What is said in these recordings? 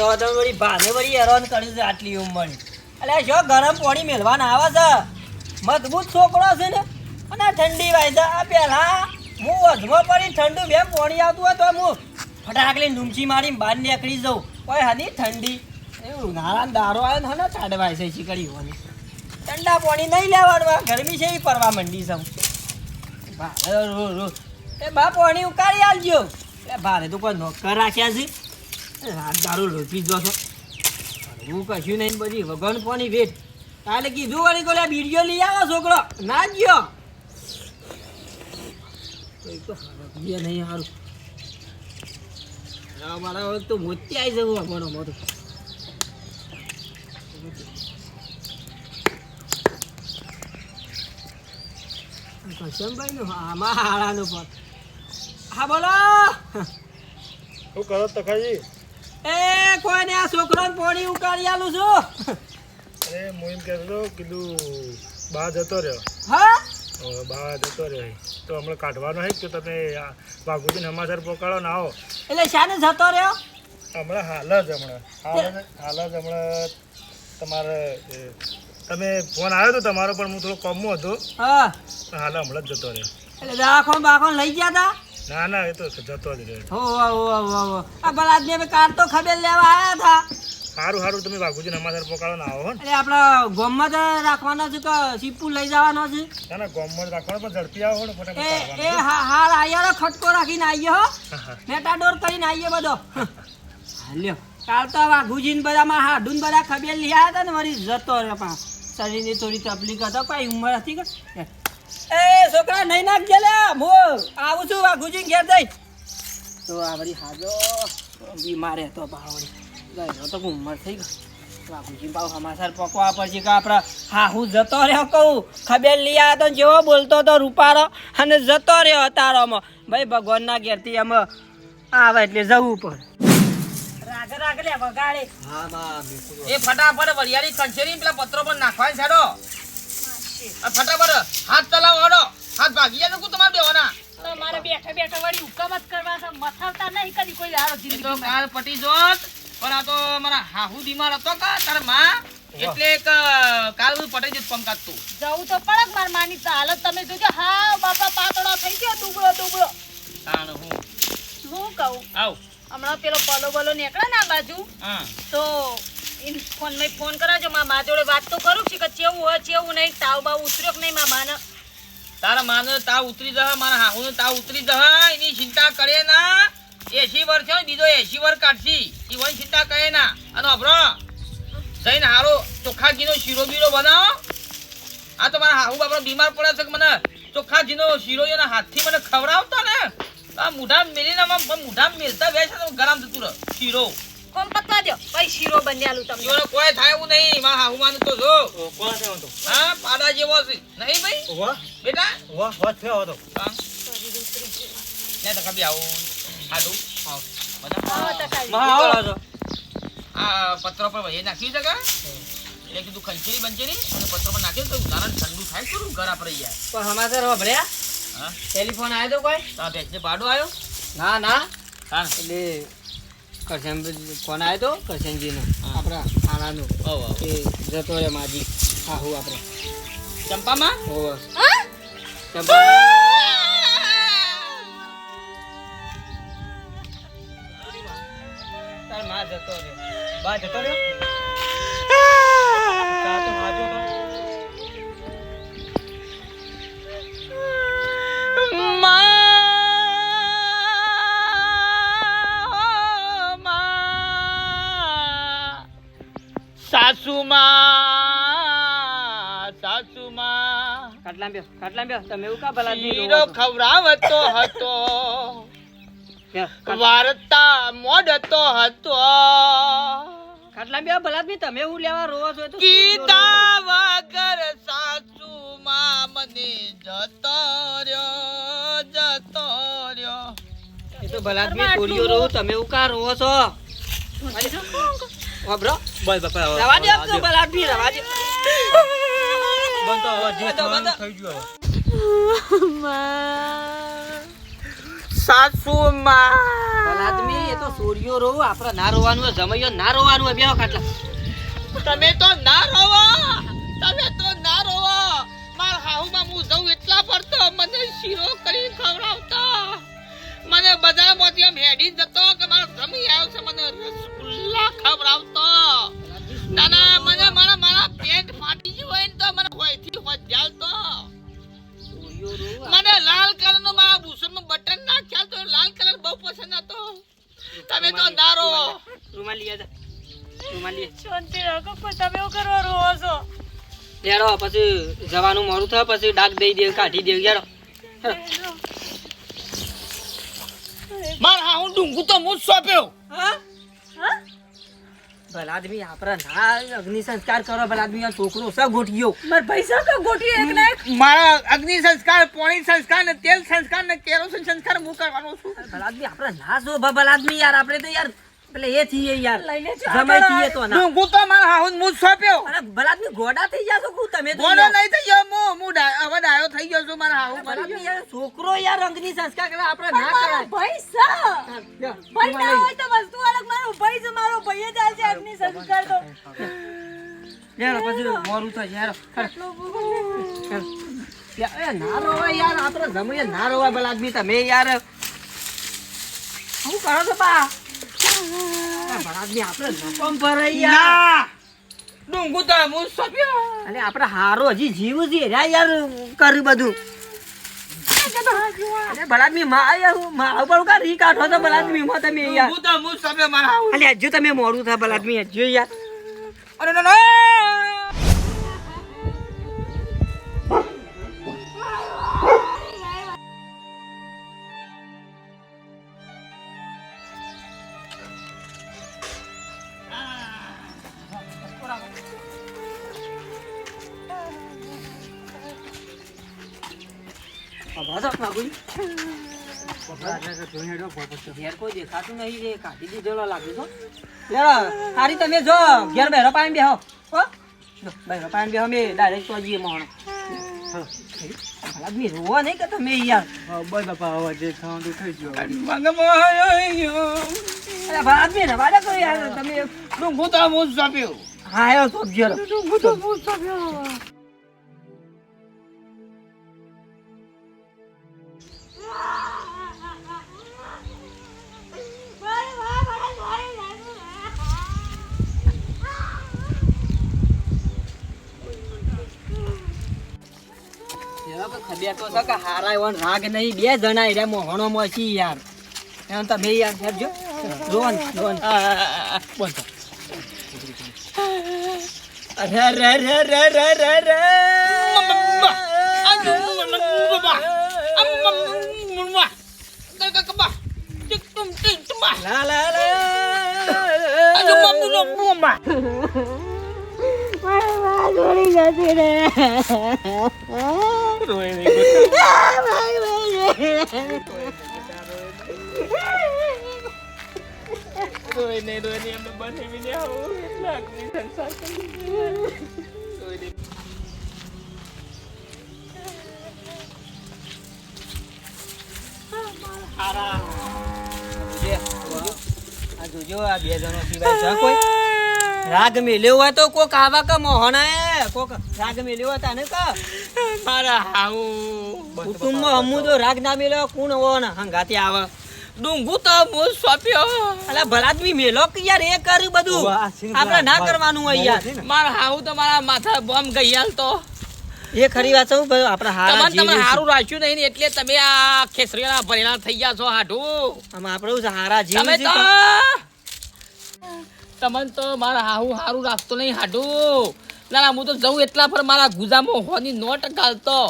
તો તમે વળી ભાને વળી કર્યું છે આટલી ઉંમર એટલે જો ગરમ પાણી મેળવાના આવે છે? મજબૂત છોકરો છે ને, અને ઠંડી વાય છે. આ પહેલા હું વચમાં પડી ઠંડુ બે પાણી આવતું હોય તો હું ફટાકલી ડૂમચી મારી બહાર નીકળી જઉં. કોઈ હની ઠંડી. એવું ઉનાળાનો દારો આવ્યો ને હને, ચાડવાય છે શીકડી હોની ઠંડા પાણી નહીં લેવાનું ગરમી છે એ પડવા માંડી સૌ એ બા, પાણી ઉકાળી આવજો એ ભારે તો કોઈ નોકર રાખ્યા છે. રાત દારૂ લોચી જો છો. હું કશું નહીં બધી, વગન પાણી વેટ કાલે કીધું વળી કોલે બીડીઓ લઈ આવો છોકરો. ના ગયો. નહીં સારું. મારા હવે તો મોતી આવી જવું અમારો મોટું કશમભાઈ નું આમાં હાળાનું પણ હા, બોલો. શું કરો તખાજી? એ કોઈને આ છોકરાને પોણી ઉકાળી આલું છું? અરે મોઈન એમ કહેતો હતો કીધું બા જતો રહ્યો. હા? બહાર જતો રહ્યો તો હમણાં કાઢવાનો હે કે તમે બાગુજીને સમાચાર પકડો ને આવો. એટલે શાને જતો રહ્યો? હમણાં હાલ જ હમણાં. હાલ જ હમણાં તમારે તમે ફોન આવ્યો હતો તમારો પણ હું થોડો કમો હતો. હા. હાલ હમણાં જ જતો રહ્યો. એટલે રાખો બાખો લઈ ગયા તા? ના ના એ તો જતો જ રહ્યો હો હો હો હો આ ભલા આદમી અમે કાર તો ખબર લેવા આવ્યા હતા સારું સારું તમે વાઘુજીને સર પકડો ના આવો ને. એટલે આપણા ગોમમાં જ રાખવાનો છે કે સીપુ લઈ જવાનો છે? ના ના ગોમમાં જ રાખવાનો પણ ઝડપી આવો ને ફટાફટ એ એ હા હાલ આયારો ખટકો રાખીને આયો હો. મેટાડોર કરીને આવીએ બધો. હાલ્યો. કાલ તો વાઘુજીને બધામાં હાડું ને બધા ખબેલ લઈ આવ્યા હતા ને વળી જતો રહ્યો પા શરીરની થોડી તકલીફ હતો કઈ ઉંમર હતી કે? એ છોકરા નહીં નાખજે લે હું આવું છું વાઘુજી ઘેર જઈ. તો આ વળી હાજો. બીમાર હતો બાવળી. ગયો તો ઉંમર થઈ ગઈ. બાપુજી પાવ સમાચાર પકવા પડશે કે આપણા હા હું જતો રહ્યો કહું. ખબર લઈ આવ્યો તો જેવો બોલતો રૂપારો અને જતો રહ્યો અતારોમાં. ભાઈ ભગવાનના ઘેરથી અમે આવે એટલે જવું પડે. રાગ રાગ લે વગાડે. એ ફટાફટ વરિયાળી કંચેરી પેલા પત્રો પર નાખવા છાડો. આ ફટાફટ હાથ ચલાવો હડો હાથ ભાગી જાય તો કું તમારે બેવાના તમારે બેઠા બેઠા વળી હુકમ જ કરવા છે. મથાવતા નહીં કરી કોઈ હારો જિંદગી તો કાલ પટી જોત. પણ આ તો મારા હાહુ બીમાર હતો કા તારમાં? એટલે એક કાલ બધું પટાઈ જત પંકાત તું. જવું તો પડક માર માની તો. હાલત તમે જોજો. હા બાપા પાતળો થઈ ગયો દુબળો દુબળો તાણ હું. શું કહું? આવ. હમણાં પેલો પલો બલો નીકળે ને આ બાજુ તો ફોનમાં ફોન કરાજો મારા મા જોડે વાત હોય છે એવું હોય નહીં. તાવ બાવ ઉતર્યો કે નહીં મારા માને તારા માને તાવ ઉતરી જહ મારા હાહુ ને તાવ ઉતરી જહ એની ચિંતા કરે ના. એસી વર ને, બીજો એસી વર કાઢશી. ઈવન ચિંતા કરે ના. અને અભરો, જઈને હારો ચોખ્ખા ઘીનો શીરો બીરો બનાવો. આ તો મારા હાહુ બાપરો બીમાર પડે છે કે મને ચોખ્ખા ઘીનો શીરો એના હાથથી મને ખવડાવતો ને? આ મૂઢા મેલીને આમ મુઢા મેલતા બેસે ગરમ થતું રહે. શીરો. કોમ પતવા દો ભાઈ શીરો બન્યાલું તમને. શીરો કોઈ થાય એવું નહીં. મારા હાહુ માનું તો જો. કોણ છે તો? હા પાડા જેવો છે. નહીં ભાઈ? વાહ. બેટા? વાહ વાહ થયો હતો. ને તો કભી આવું. આડું આવ. બધા. માં આવો છો. આ પત્ર પર ભાઈ નાખી છે કા? એટલે કીધું ખંચેરી બંચેરી અને પત્ર પર નાખ્યું તો ઉદાહરણ ઠંડુ થાય ખરું ઘર આપણે યાર. પણ સમાચાર સાંભળ્યા હા. ટેલિફોન આવ્યો તો કોઈ? તો બેસને પાડો ભાડો આવ્યો? ના ના. હા. એટલે કરશન ફોન આવ્યો તો? કરશનજીનો આપણા ઓ એ જતો રે માજી. હા હું આપણે. ચંપામાં? ઓ ચંપા જતો બા જતો રહ્યો? ખાટલા બેસ ખાટલા બેસ તમે એવું કા ભલા શીરો રોવો હતો. બેસ, વાર્તા મોડતો હતો. ખાટલા બેસ ભલા તમે એવું લેવા રોવો છો તો કીધા વગર સાસુમાં મને જતો રહ્યો જતો રહ્યો. એ તો ભલા મે છોડીઓ રો તમે એવું કા રોવો છો? વાપરો બસ બાપા રવા દે ભલા રવા દે બંધ તો હવે જે બંધ તો, બંધ તો. થઈ ગયું હવે. સાસુમાં આદમી એ તો સોરિયો રોવું આપણે ના રોવાનું હોય જમૈયો ના રોવાનું હોય બેહો ખાટલા તમે તો ના રોવો. તમે તો ના રોવો. માર હાહુમાં હું જઉં એટલા પર તો મને શીરો કરી ખવડાવતો. મને બજારમાંથી આમ હેડી જતો કે મારો જમી આવ્યો છે મને રસગુલ્લા ખવડાવતો. ના ના મને લેડો પછી જવાનું મોડું થાય પછી ડાક દઈ દે કાઢી દે હેડો. મારા હાહુ ડુંગુ તો હું જ સોંપ્યો. હા? ભલા આદમી આપણે ના અગ્નિ સંસ્કાર કરો ભલા આદમી આ છોકરો છે ગોઠિયો. મારા પૈસા તો ગોઠી એક ને મારા અગ્નિ સંસ્કાર પાણી સંસ્કાર ને તેલ સંસ્કાર ને કેરોસીન સંસ્કાર હું કરવાનો છું. ભલા આદમી આપણે ના જો ભલા આદમી યાર. આપણે તો યાર પેલે એ થઈએ યાર. લઈને જમાઈ થઈએ તો ના. તો મારા હું જ અરે ભલા આદમી ગોડા થઈ ગયા છો કુ તમે તો બોલો નહીં થઈ ગયો હું હું હવે ડાયો થઈ ગયો છું મારા હાહુ ભલા યાર છોકરો યાર અગ્નિ સંસ્કાર કરે આપણે ના મારો કરાય. ભાઈ સા હા, લ્યો, ભાઈ ના હોય તો વસ્તુ અલગ મારો ભાઈ છે મારો ભાઈ જ આ છે અગ્નિ સંસ્કાર તો. લે. પછી મોરું થશે યાર યાર, એ ના રોવાય યાર આપણે જમીએ ના રોવાય ભલા આદમી તમે યાર શું કરો છો બા? આ આપણે નકોમ ભરાય યાર ના ડુંગુ તો હું જ સોંપ્યો અને આપણે હારો હજી જીવ છે યાર કર્યું બધું. ભલાદમી માં યારમાં ઉપર કા રી કાઢો તો ભલાદમી માં તમે યાર તો હું જ સોંપ્યો મારા હાહુ હજુ તમે મોડું થાય ભલાદમી હજુ યાર. અરે ના દેખાતું નહીં રે કાઢી દીધેલો લાગે છો લેડો હારી તમે જો ઘેર બેરો પાણી બેહો. હો? બેરો પાણી બેહો મેં ડાયરેક્ટ તો જઈએ મોહણ ભલાદમી રોવો નહીં કે તમે યાર. અરે ભલાદમી રવા દે તો યાર તમે ડુંગુ તો હું જ હા તો ઘેર. ખબર તો હારા એવો રાગ નહીં. બે જણા રે મોહણો માં યાર. એમ તમે યાર હેરજો રોન રોન બોલ તો. અરે રે રે રે રે રે રે લા લા લા આ જોજો આ બે જણો સિવાય છે કોઈ. રાગ મેલ્યો હોય તો કોક આવા કે મોહણે કોક રાગ મેલ્યો હતા ને કે. મારા હાઉ. કુટુંબમાં હમુ તો રાગ ના મેલ્યો કોણ હો ને હંગાતી આવે. ડુંગુ તો મો સોપ્યો. અલા ભલાદમી મેલો કે યાર એ કર્યું બધું? આપણે ના કરવાનું હોય યાર. મારા હાઉ તો મારા માથા બોમ્બ ગઈયાલ તો. એ ખરી વાત છે ભાઈ આપણે હારા તમને તમે હારું રાખ્યું નહીં એટલે તમે આ ખેસરીના ભરેલા થઈ ગયા છો હાઢું. આમાં આપણે હારા જીવ તમે તો. તમને તો મારા હાહુ હારું રાખતો નહીં હાડું. ના ના હું તો જઉં એટલા પર મારા ગુજામાં હોની નોટ ગાલતો.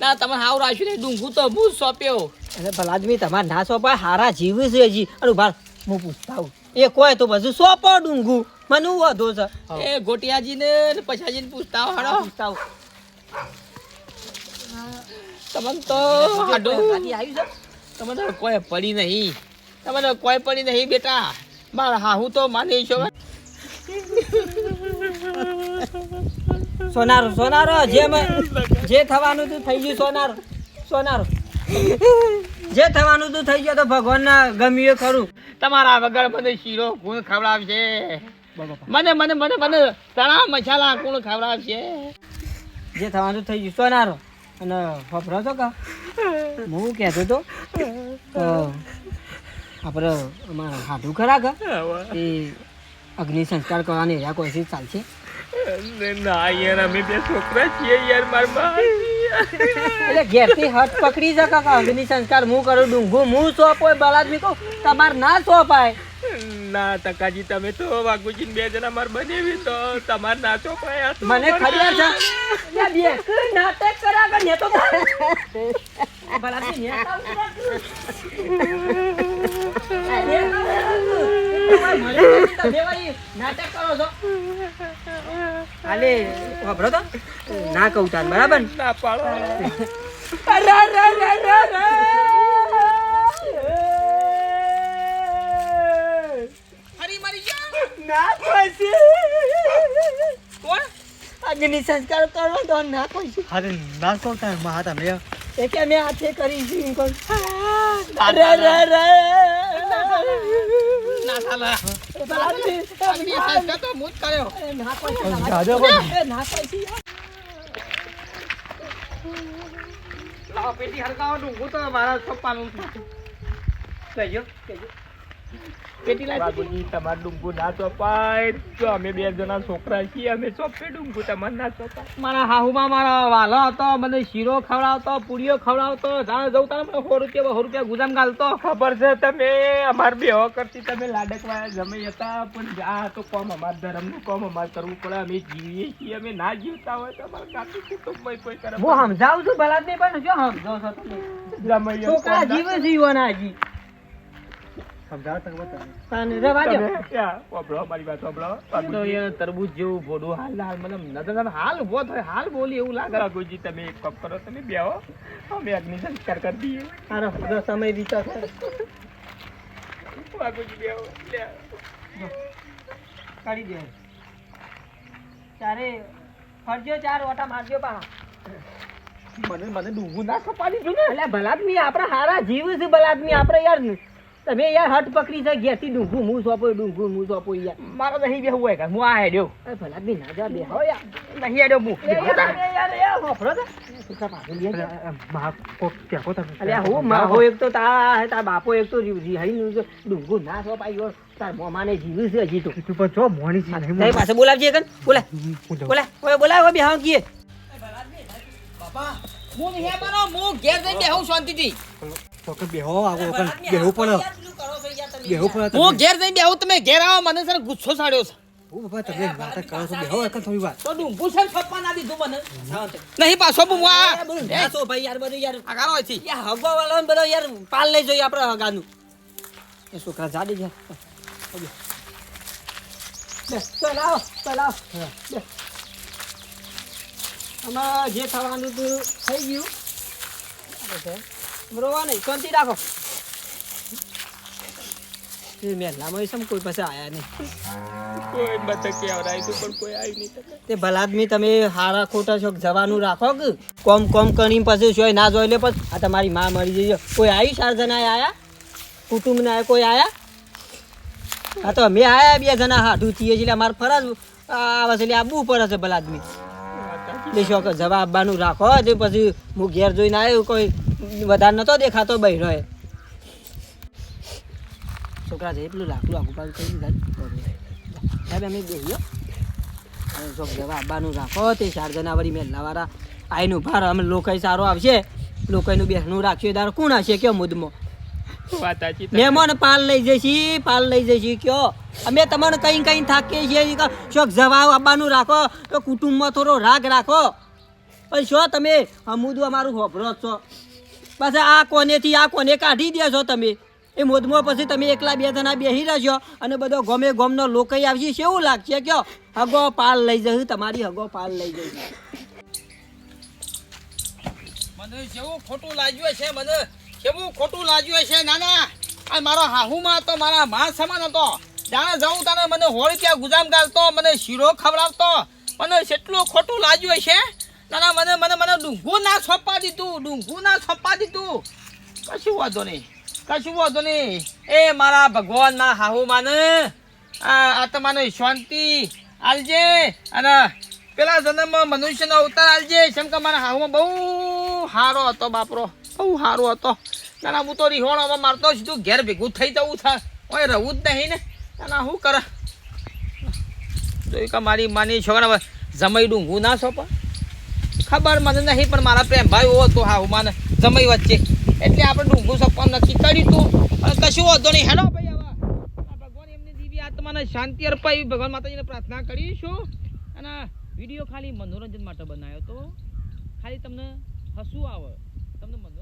ના તમે હાવ રાખ્યું નહીં ડુંગું તો હું સોંપ્યો. અરે ભલાદમી તમારે ના સોંપાય હારા જીવ છે હજી. અરે ભાર હું પૂછતા આવું. એ કોઈ તો બધું સોંપો ડુંગુ મને હું વાંધો છે? એ ગોટિયાજીને ને પછાજીને પૂછતા હો હાડો. પૂછતા આવું. તમને તો હાડો. આવી છે. તમને કોઈ પડી નહીં. તમને કોઈ પડી નહીં બેટા. મારા હાહુ તો માની છો સોનારો સોનારો, જે જે થવાનું તું થઈ ગયું સોનારો સોનારો. જે થવાનું તું થઈ ગયો તો ભગવાનના ગમ્યું ખરું. તમારા વગર મને શીરો કોણ ખવડાવશે. મને મને મને મને તણા મસાલા કોણ ખવડાવશે. જે થવાનું થઈ ગયું સોનારો. અને ફફરો તો કા હું કહેતો તો આપણે અમારા સાધુ ખરા કા? એ અગ્નિ સંસ્કાર કરવાની રહ્યા કોઈ ચીજ ચાલશે? ના યાર અમે બે છોકરા છીએ યાર માર એટલે ઘેરથી હટ પકડી શકે કે અગ્નિ સંસ્કાર હું કરું ડુંગું હું સોંપો બળાદમી કહું તમારે ના સોંપાય. ના તકાજી તમે તો વાઘુજી બે જણા માર બનેવી તો તમારે ના ચોપાયા મને ખબર છે. નાટક કરા ને તો બળાદમી હાલે વાપરો તો ના કહું તાર બરાબર ને? પાડો અરે, અરે, અરે, અરે, અરે. ફરી મરી ગયા ના ખોઈશી. કોણ અગ્નિ સંસ્કાર કરવા તો ના ખોઈશી. અરે ના કહું તાર મહા તમે એ કે મેં હાથે કરી છે. અરે, અરે, હું પેટી હરકાવો ડુંગું તો મારા છપ્પાનું કહેજો, કહેજો. પેટી લાવી બાબુજી તમાર ડુંગું ના ચોપાય. તો અમે બે જણા છોકરા છીએ અમે ચોપે ડુંગું તમારે ના ચોપાય. મારા હાહુમાં મારા વાલો હતો મને શીરો ખવડાવતો પૂરીઓ ખવડાવતો જાણે જવું તારે મને સો રૂપિયા સો રૂપિયા ગુજામ ગાલતો. ખબર છે તમે અમાર બેહો કરતી તમે લાડકવાયા જમે હતા પણ આ તો કોમ અમાર ધર્મનું કોમ અમાર કરવું પડે અમે જીવીએ છીએ અમે ના જીવતા હોય તો અમારે કાપી કુટુંબ કોઈ કરે. હું સમજાવું છું બળાદમી પણ જો સમજાવ છો તમે છોકરા જીવે જીવન હજી સમજાવો તમે અને રવા દો. તમે ક્યાં? વાપરો, મારી વાત વાપરો. તો જેવું ભોડું હાલ હાલ મને નજર હાલ ઊભો થાય હાલ બોલી એવું લાગે. રઘુજી તમે એક કપ કરો તમે બેહો અમે અગ્નિ સંસ્કાર કરી દઈએ. હારો, બધો સમય. કરી દે. ચારે ફરજો ચાર ઓટા મારજો પાછા મને મને ડૂંગું ના કપાડી છું ને. એટલે બલાદમી આપણા હારા જીવ છે બલાદમી. આપણે યાર તમે યાર હટ પકડી છે ઘેરથી ડુંગું હું સોંપો ડુંગું હું સોંપો યાર. મારો નહીં બેહવું હોય કે હું આ હેડ્યો અરે ભલા બી ના જા બેહો યાર. નહીં હેડ્યો હું. એ યાર, એ યાર, એ હોફળો તો. અલ્યા હું માહો એક તો તાર તાર બાપો એક તો રિહાઈ ડુંગું ના સોંપાયો તાર મોમાને જીવ્યું છે હજી તો. તું પણ જો મોણી છે નહીં નહીં પાસે બોલાવજે કન બોલા બોલા ઓય બોલા ઓય બેહાવ કીએ. હું નહીં મારો હું ઘેર જઈને બેહું શાંતિથી. તો બેહો આવો કન બેહવું પડે બેહવું પડે હું ઘેર જઈને બેહું તમે ઘેર આવો મને સર ગુસ્સો સાડ્યો છે. હું બાબા તમે નાટક કરો છો બેહો એકન થોડી વાર. તો ડુંગું છે ને ના દીધું મને. નહીં પાછો હું? આ ભાઈ યાર બધું યાર. આ ગારો અહીંથી. યા વાળા બધો યાર પાલ લઈ જોઈએ આપણે હગાનું. એ છોકરા જાડી ગયા. ચાલ આવો ચાલ આવો. આમાં જે થવાનું હતું થઈ ગયું. બરોબર નહીં શાંતિ રાખો. એ મહેલામાં સમ કોઈ પાસે આયા નહીં. કોઈ બતકે આવરાય તું પણ કોઈ આવી નહીં. તે ભલાદમી તમે હારા ખોટા શોખ જવાનું રાખો કે કોમ કોમ કરીને પછી શું ના જોઈ લે પછી આ તમારી માં મરી જઈ કોઈ આવી ચાર જણા આયા? કુટુંબના આયા? કોઈ આયા? હા તો અમે આયા બે જણા થઈએ છીએ એટલે અમારે ફરજ આવે છે એટલે આબુ પડે છે ભલાદમી. એટલે શોખ જવાબ આપવાનું રાખો તે પછી હું ઘેર જોઈને આવ્યો, કોઈ વધારે નતો દેખાતો બહેરો એ છોકરા છે પેલું લાકડું આખું પાછું થઈ દીધા સાહેબ. અમે બેસીએ અને જો જવા આવવાનું રાખો તે ચાર જણા મેલનાવાળા આઈનું ભાર. અમે લોકાઈ સારો આવશે. લોકાઈનું બેસનું રાખ્યું તારું કોણ હશે? કયો મુદમો. મહેમાન પાલ લઈ જઈશી પાલ લઈ જઈશી કયો? અમે તમને કઈ કઈ થાકીએ છીએ શોખ જવાબ આવવાનું રાખો તો કુટુંબમાં થોડો રાગ રાખો. પણ શો તમે? અમુદું અમારું હોભરો છો. બસ આ કોનેથી આ કોને કાઢી દે છો તમે? એ મોદમાં પછી તમે એકલા બે જણા બેસી રહેશો અને બધો ગમે ગોમનો લોકો આવશે કેવું લાગશે કયો? હગો પાલ લઈ જશે તમારી હગો પાલ લઈ જશે. મને જેવું ખોટું લાગ્યું છે મને. કેવું ખોટું લાગ્યું છે નાના? આ મારો હાહુમાં તો મારા માં સમાન હતો. જાણે જવું તને મને હોળી ત્યાં ગુજામ ગાલતો, મને શીરો ખવડાવતો. મને કેટલું ખોટું લાગ્યું છે ના ના મને મને મને ડુંગું ના સોંપા દીધું, ડુંગું ના સોંપા દીધું. કશું વાંધો નહીં, કશું વાંધો નહીં. એ મારા ભગવાન મારા હાહુ માને આત્માને શાંતિ આલજે અને પેલા જન્મમાં મનુષ્યનો અવતાર આલજે. કેમ કે મારા હાહુમાં બહુ સારો હતો બાપરો. બહુ સારો હતો. ના ના હું તો રિહોણામાં મારતો સીધું ઘેર ભેગું થઈ જવું થાય ઓય રહું જ નહીં ને. ના ના શું કરે? જોઈ કે મારી માની છોકરા જમાઈ ડુંગું ના સોપા ખબર મને નહીં પણ મારા પ્રેમ ભાઈ હતો હા હું માને, જમાઈ વચ્ચે. એટલે આપણે ડુંગું સોપવાનું નક્કી કર્યું તું. અને કશું વાંધો નહીં. હેલો ભાઈ હવે. ભગવાન એમની દિવ્ય આત્માને શાંતિ અર્પાવી. ભગવાન માતાજીને પ્રાર્થના કરીશું. અને વીડિયો ખાલી મનોરંજન માટે બનાવ્યો તો ખાલી તમને હસવું આવે, તમને મનો